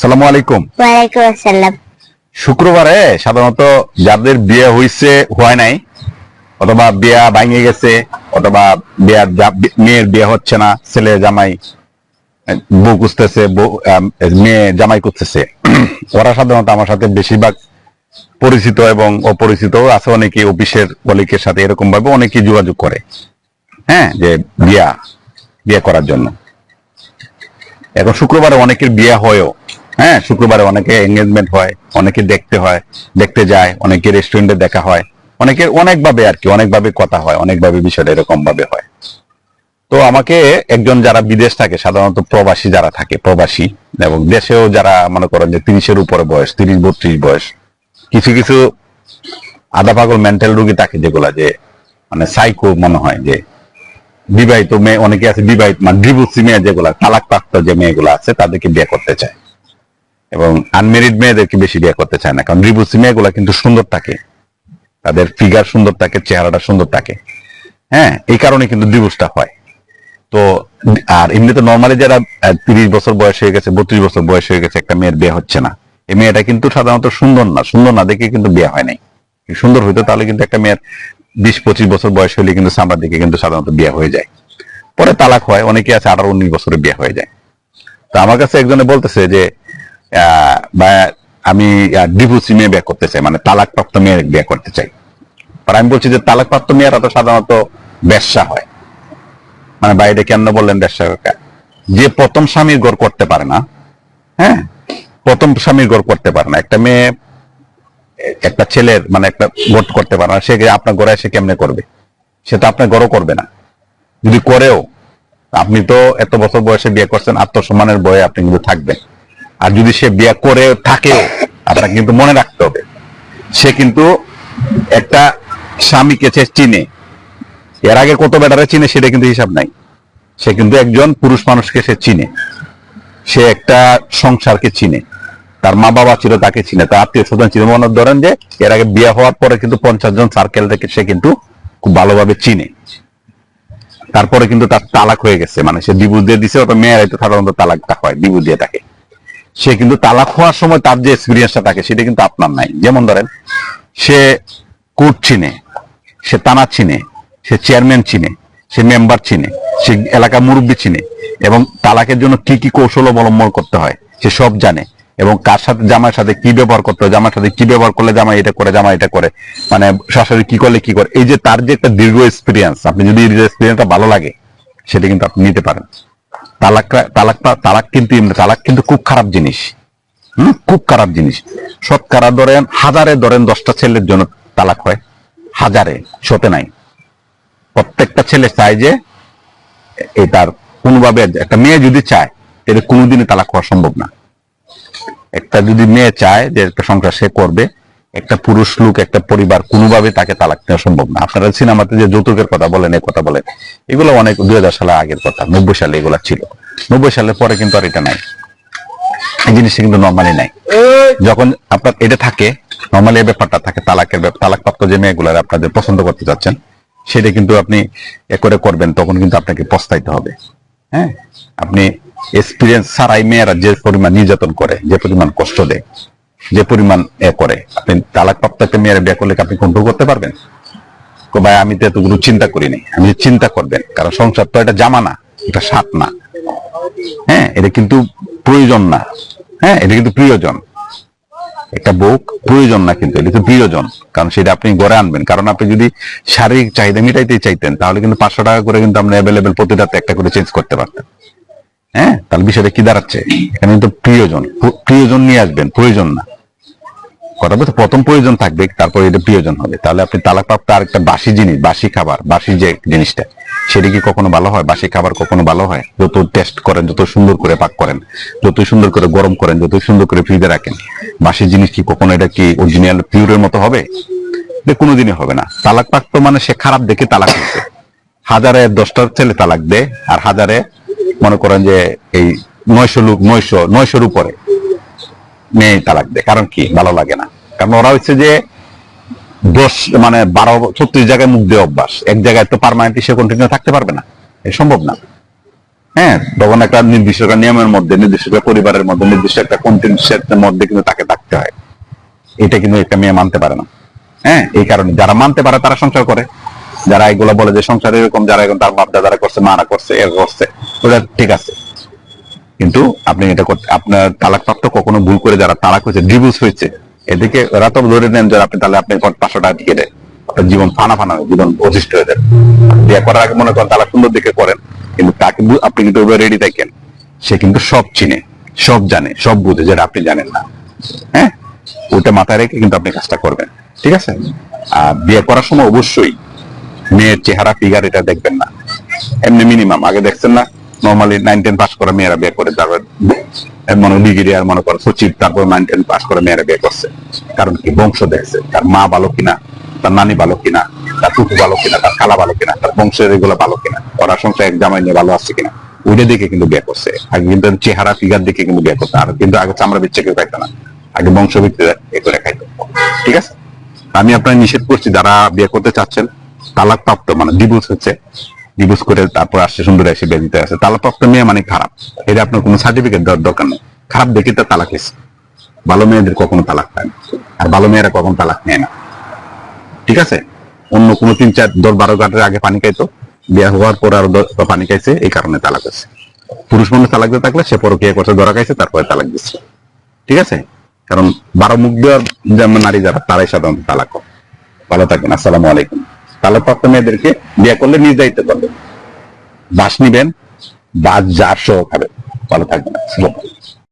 সালামু আলাইকুম। ওয়ালাইকুম আসসালাম। শুক্রবারে সাধারণত যাদের বিয়ে হইছে হয় নাই অথবা বিয়া ভাঙে গেছে অথবা বিয়ার মেয়ের বিয়ে হচ্ছে না ছেলে জামাই বউ আহ, মেয়ে জামাই করতেছে ওরা সাধারণত আমার সাথে বেশিরভাগ পরিচিত এবং অপরিচিত আছে অনেকে অফিসের কলিকের সাথে এরকম ভাবে অনেকে যোগাযোগ করে হ্যাঁ যে বিয়া বিয়ে করার জন্য। এখন শুক্রবারে অনেকের বিয়ে হয়ও। হ্যাঁ শুক্রবারে অনেকে এঙ্গেজমেন্ট হয়, অনেকে দেখতে হয়, দেখতে যায়, অনেকে রেস্টুরেন্টে দেখা হয়, অনেকের অনেকভাবে আর কি, অনেকভাবে কথা হয়, অনেকভাবে বিষয়টা এরকম ভাবে হয়। তো আমাকে একজন যারা বিদেশ থাকে, সাধারণত প্রবাসী যারা থাকে, প্রবাসী, এবং দেশেও যারা মনে করেন যে তিরিশের উপরে বয়স, তিরিশ, বত্রিশ বয়স, কিছু কিছু আধা পাগল মেন্টাল রোগী থাকে যেগুলা যে মানে সাইকো মনে হয় যে, বিবাহিত মেয়ে, অনেকে আছে বিবাহিত মানে ডিভোর্সি মেয়ে যেগুলা, তালাক প্রাপ্ত যে মেয়েগুলো আছে, তাদেরকে বিয়ে করতে চায়। এবং আনমেরিড মেয়েদেরকে বেশি বিয়ে করতে চায় না। কারণ ডিভোর্সি মেয়েগুলা কিন্তু সুন্দর থাকে। তাদের ফিগার সুন্দর থাকে, চেহারাটা সুন্দর থাকে। হ্যাঁ এই কারণে কিন্তু ডিভোর্সটা হয়। তো, আর এমনিতে নর্মালি যারা তিরিশ বছর বয়স হয়ে গেছে, বত্রিশ বছর বয়স হয়ে গেছে, একটা মেয়ের বিয়ে হচ্ছে না। এই মেয়েটা কিন্তু সাধারণত সুন্দর না। সুন্দর না দেখে কিন্তু বিয়ে হয় নাই। সুন্দর হইতো, তাহলে কিন্তু একটা মেয়ের বিশ, পঁচিশ বছর বয়স হলে কিন্তু সামনের দিকে কিন্তু সাধারণত বিয়ে হয়ে যায়। পরে তালাক হয়। অনেকে আছে আঠারো, উনিশ বছরে বিয়ে হয়ে যায়। তো আমার কাছে একজনে বলতেছে যে আমি ডিভোর্সি মেয়ে বিয়ে করতে চাই মানে তালাকপ্রাপ্ত মেয়ে বিয়ে করতে চাই। আর আমি বলছি যে তালাকপ্রাপ্ত মেয়েরা তো সাধারণত ব্যবসা হয়। মানে বাইরে কেন বললেন ব্যবসা? যে প্রথম স্বামীর ঘর করতে পারে না হ্যাঁ? প্রথম স্বামীর ঘর করতে পারে না। একটা মেয়ে, একটা ছেলের মানে একটা ভোট করতে পারে না। সে আপনার ঘরে এসে কেমনে করবে? সে তো আপনার ঘরও করবে না। যদি করেও, আপনি তো এত বছর বয়সে বিয়ে করছেন, আত্মসম্মানের বয়ে আপনি কিন্তু থাকবেন। আর যদি সে বিয়ে করে থাকেও আপনাকে কিন্তু মনে রাখতে হবে। সে কিন্তু একটা স্বামীকে সে চিনে। এর আগে কত বেটারে চিনে সেটা কিন্তু হিসাব নাই। সে কিন্তু একজন পুরুষ মানুষকে সে চিনে। সে একটা সংসারকে চিনে। তার মা বাবা ছিল, তাকে চিনে। তার আত্মীয় স্বজন ছিল। মনে ধরেন যে এর আগে বিয়ে হওয়ার পরে কিন্তু পঞ্চাশ জন সার্কেল থেকে সে কিন্তু খুব ভালোভাবে চিনে। তারপরে কিন্তু তার তালাক হয়ে গেছে। মানে সে ডিভোর্স দিয়ে দিছে ওটা মেয়েরাই তো সাধারণত তালাকটা হয় ডিভোর্স দিয়ে থাকে। সে কিন্তু তালাক হওয়ার সময় তার যে এক্সপিরিয়েন্সটা থাকে, সেটা কিন্তু আপনার নাই। যেমন ধরেন, সে কোর্ট চিনে, সে তানা চিনে, সে চেয়ারম্যান চিনে, সে মেম্বার চিনে, সে এলাকা মুরব্বী চিনে, এবং তালাকের জন্য কি কি কৌশল অবলম্বন করতে হয়, সে সব জানে। এবং কার সাথে জামার সাথে কি ব্যবহার করতে হয় জামার সাথে কি ব্যবহার করলে জামা এটা করে জামা এটা করে মানে শাশুড়ি কি করলে কি করে, এই যে তার যে একটা দীর্ঘ এক্সপিরিয়েন্স আপনি যদি এক্সপিরিয়েন্সটা ভালো লাগে, সেটা কিন্তু আপনি নিতে পারেন। তালাকটা তালাকটা তালাক কিন্তু তালাক কিন্তু খুব খারাপ জিনিস। হম? খুব খারাপ জিনিস। শতকরা ধরেন হাজারে ধরেন দশটা ছেলের জন্য তালাক হয়। হাজারে, শতে নাই। প্রত্যেকটা ছেলে চায় যে এই তার কোনোভাবে একটা মেয়ে যদি চায়, তাহলে কোনোদিনই তালাক হওয়া সম্ভব না। একটা যদি মেয়ে চায় যে একটা সংসার সে করবে একটা পুরুষ লোক, একটা পরিবার কোনোভাবে তাকে তালাক দেওয়া সম্ভব না। আপনারা সিনেমাতে যে যৌতুকের কথা বলেন, এই কথা বলেন, এগুলো অনেক দুই হাজার সালে আগের কথা, নব্বই সালে এগুলো ছিল। নব্বই সালের পরে কিন্তু আর এটা নাই। এই জিনিসটা কিন্তু নর্মালি নাই। যখন আপনার এটা থাকে নর্মালি এই ব্যাপারটা থাকে, তালাকের ব্যাপার তালাকপ্রাপ্ত যে মেয়েগুলার আপনাদের পছন্দ করতে যাচ্ছেন সেটা কিন্তু আপনি এ করে করবেন, তখন কিন্তু আপনাকে পস্তাইতে হবে। হ্যাঁ? আপনি এক্সপিরিয়েন্স ছাড়াই মেয়েরা যে পরিমাণ নির্যাতন করে, যে পরিমাণ কষ্ট দেয় যে পরিমাণ এ করে। আপনি তালাকপ্রাপ্ত একটা মেয়েরা বিয়ে করলে আপনি কন্ট্রোল করতে পারবেন? ভাই, আমি তো এতগুলো চিন্তা করিনি। আমি চিন্তা করবেন, কারণ সংসার তো এটা জামা না এটা সাত না। হ্যাঁ এটা কিন্তু প্রয়োজন না। হ্যাঁ এটা কিন্তু প্রিয়জন। একটা বউ প্রয়োজন না কিন্তু, এটা কিন্তু প্রিয়জন। কারণ সেটা আপনি গড়ে আনবেন। কারণ আপনি যদি শারীরিক চাহিদা মিটাইতে চাইতেন, তাহলে কিন্তু পাঁচশো টাকা করে কিন্তু আপনি অ্যাভেলেবেল প্রতিটাতে একটা করে চেঞ্জ করতে পারতেন। হ্যাঁ তাহলে বিষয়টা কি দাঁড়াচ্ছে? এখানে কিন্তু প্রিয়জন প্র- প্রিয়জন নিয়ে আসবেন, প্রয়োজন না। কথা বলতে প্রথম প্রয়োজন থাকবে, তারপর এটা প্রিয়জন হবে। তাহলে আপনি তালাকপ্রাপ্ত আর একটা বাসি জিনিস, বাসি খাবার, বাসি যে জিনিসটা, সেটা কি কখনো ভালো হয়? বাসি খাবার কখনো ভালো হয়? যত টেস্ট করেন, যত সুন্দর করে পাক করেন যতই সুন্দর করে গরম করেন যতই সুন্দর করে ফ্রিজে রাখেন, বাসি জিনিস কি কখনো এটা কি অরিজিনাল পিওরের মতো হবে? কোনোদিনই হবে না। তালাক প্রাপ্ত মানে সে খারাপ দেখে তালাক হচ্ছে হাজারে দশটার ছেলে তালাক দেয়, আর হাজারে মনে করেন যে এই নয়শো লোক, নয়শো, নয়শোর উপরে মেয়ে তালাক দেয়। কারণ কি? ভালো লাগে না। কারণ ওরা হচ্ছে যে দশ মানে বারো, ছত্রিশ জায়গায় মুখ দিয়ে অভ্যাস। এক জায়গায় তো পারমানেন্টলি সে কন্টিনিউ থাকতে পারবে না। এ সম্ভব না। হ্যাঁ তখন একটা নির্দিষ্ট একটা নিয়মের মধ্যে, নির্দিষ্ট একটা পরিবারের মধ্যে, নির্দিষ্ট একটা কন্টেন্সের মধ্যে কিন্তু তাকে থাকতে হয়। এটা কিন্তু একটা মেয়ে মানতে পারে না। হ্যাঁ এই কারণে যারা মানতে পারে তারা সংসার করে। যারা এগুলো বলে যে সংসার এরকম, যারা এখন তার বাপ দাদারা করছে, মারা করছে এর করছে ওটা ঠিক আছে। কিন্তু আপনি এটা করতে আপনার তালাক প্রাপ্ত কখনো ভুল করে যারা তালাক হয়েছে ডিভোর্স হয়েছে এদিকে ওরা তো ধরে নেন যে আপনি তাহলে আপনি পাঁচশো টাকা টিকেটে আপনার জীবন ফানা ফানা হয়ে জীবন অতিষ্ঠ হয়ে যাবে। বিয়ে করার আগে মনে করেন তালাক সুন্দর দিকে করেন, কিন্তু তাকে আপনি কিন্তু রেডি থাকেন সে কিন্তু সব চিনে, সব জানে, সব বুঝে যেটা আপনি জানেন না। হ্যাঁ? ওটা মাথায় রেখে কিন্তু আপনি কাজটা করবেন। ঠিক আছে? আর বিয়ে করার সময় অবশ্যই মেয়ের চেহারা ফিগার এটা দেখবেন না। এমনি মিনিমাম আগে দেখছেন না? নর্মালি নাইন টেন পাস করা মেয়েরা বিয়ে করে তারপর মনে ডিগ্রি আর মনে করো সচিব, তারপর নাইন টেন পাস করে মেয়েরা বিয়ে করছে। কারণ কি? বংশ দেখছে। তার মা ভালো কিনা? তার নানি ভালো কিনা? তার টুকু ভালো কিনা? তার খালা ভালো কিনা? তার বংশের এগুলো ভালো কিনা? ওরা সংসার এক জামাই নিয়ে ভালো আছে কিনা? ওইটা দেখে কিন্তু বিয়ে করছে। আগে কিন্তু চেহারা ফিগার দেখে কিন্তু বিয়ে করছে আর কিন্তু আগে চামড়া বিচ্ছে কেউ খাইতো না। আগে বংশ ভিত্তিতে এ করে খাইতো। ঠিক আছে? আমি আপনার নিষেধ করছি, যারা বিয়ে করতে চাচ্ছেন তালাক প্রাপ্ত মানে ডিভোর্স হচ্ছে ডিভোর্স করে তারপর আসছে সুন্দর এসে বিয়ে দিতে আসে তালাক প্রাপ্ত মেয়ে মানে খারাপ। এটা আপনার কোনো সার্টিফিকেট দেওয়ার দরকার নেই। খারাপ দেখে তো তালাক এসে ভালো মেয়েদের কখনো তালাক পায় না। আর ভালো মেয়েরা কখনো তালাক নেয় না। ঠিক আছে? অন্য কোনো তিন চার দশ বারো ঘণ্টার আগে পানি খাইতো। বিয়ে হওয়ার পর আরও পানি খাইছে, এই কারণে তালাক আছে পুরুষ মানুষ তালাক দিয়ে থাকলে সে পরকিয়া করছে, ধরা খাইছে, তারপরে তালাক দিচ্ছে। ঠিক আছে? কারণ বারো মুখ দেওয়ার যেমন নারী যারা, তারাই সাধারণত তালাক। ভালো থাকবেন। আসসালামু আলাইকুম। প্রাপ্ত মেয়েদেরকে বিয়ে করলে নিজ দায়িত্ব করবেন বাস নিবেন, বাস যার সহ খাবেন ভালো থাকবেন।